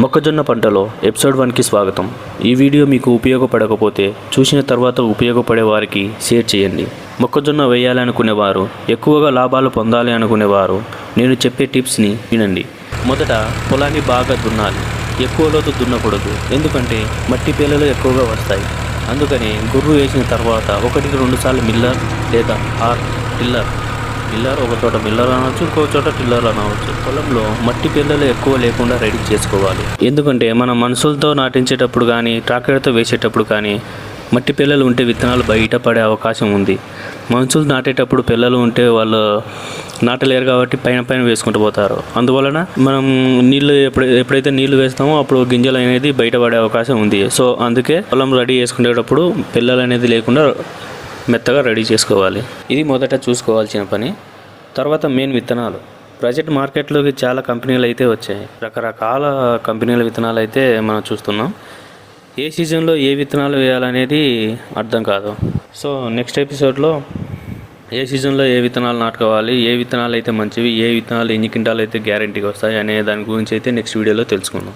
మొక్కజొన్న పంటలో ఎపిసోడ్ వన్కి స్వాగతం. ఈ వీడియో మీకు ఉపయోగపడకపోతే చూసిన తర్వాత ఉపయోగపడే వారికి షేర్ చేయండి. మొక్కజొన్న వేయాలనుకునే వారు ఎక్కువగా లాభాలు పొందాలి అనుకునేవారు నేను చెప్పే టిప్స్ని వినండి. మొదట పొలాన్ని బాగా దున్నాలి. ఎక్కువ లోతు దున్నకూడదు ఎందుకంటే మట్టి పేలలు ఎక్కువగా వస్తాయి. అందుకని గుర్రు వేసిన తర్వాత ఒకటికి రెండు సార్లు మిల్లర్ లేదా ఆర్ టిల్లర్ పిల్లర్ ఒక చోట పిల్లర్ అనవచ్చు ఇంకో చోట టిల్లర్ అనవచ్చు. పొలంలో మట్టి పిల్లలు ఎక్కువ లేకుండా రెడీ చేసుకోవాలి. ఎందుకంటే మనం మనుషులతో నాటించేటప్పుడు కానీ ట్రాక్టర్తో వేసేటప్పుడు కానీ మట్టి పిల్లలు ఉంటే విత్తనాలు బయట పడే అవకాశం ఉంది. మనుషులు నాటేటప్పుడు పిల్లలు ఉంటే వాళ్ళు నాటలేరు కాబట్టి పైన పైన వేసుకుంటూ పోతారు. అందువలన మనం నీళ్ళు ఎప్పుడు ఎప్పుడైతే నీళ్ళు వేస్తామో అప్పుడు గింజలు అనేది బయటపడే అవకాశం ఉంది. సో అందుకే పొలం రెడీ చేసుకునేటప్పుడు పిల్లలు అనేది లేకుండా మెత్తగా రెడీ చేసుకోవాలి. ఇది మొదట చూసుకోవాల్సిన పని. తర్వాత మెయిన్ విత్తనాలు. ప్రజెంట్ మార్కెట్లోకి చాలా కంపెనీలు అయితే వచ్చాయి. రకరకాల కంపెనీల విత్తనాలు అయితే మనం చూస్తున్నాం. ఏ సీజన్లో ఏ విత్తనాలు వేయాలనేది అర్థం కాదు. సో నెక్స్ట్ ఎపిసోడ్లో ఏ సీజన్లో ఏ విత్తనాలు నాటుకోవాలి ఏ విత్తనాలు అయితే మంచివి ఏ విత్తనాలు ఎన్ని క్వింటాలు అయితే గ్యారంటీగా వస్తాయి అనే దాని గురించి అయితే నెక్స్ట్ వీడియోలో తెలుసుకుందాం.